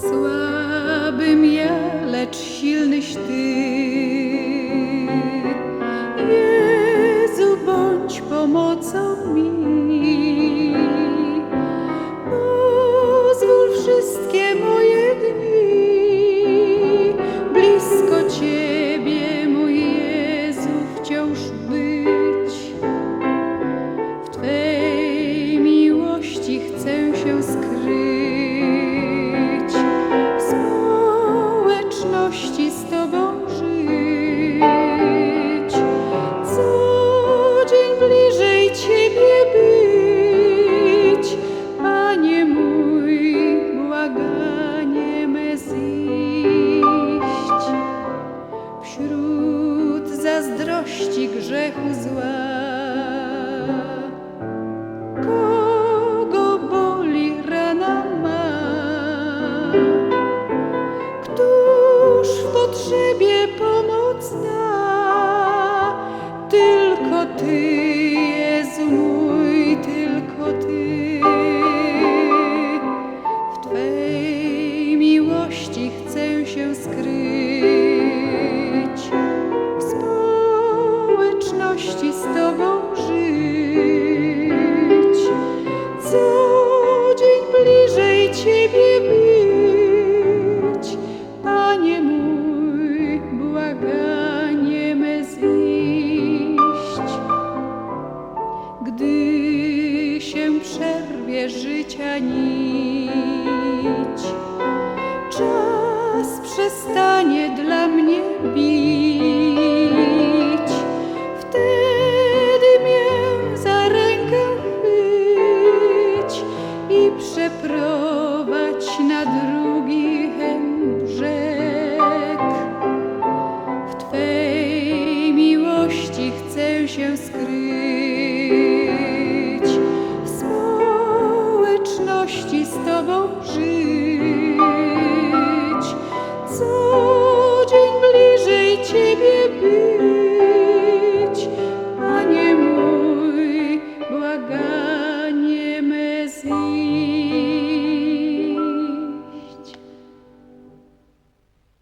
Słabym ja, lecz silnyś Ty. trud zazdrości grzechu zła. Kogo boli rana ma, któż w potrzebie pomocna, tylko Ty. przerwie życia nić. Czas przestanie dla mnie bić. Wtedy mię za rękę chwyć i przeprowadź na drugi brzeg. W Twej miłości chcę się skryć. miłości z Tobą żyć. Co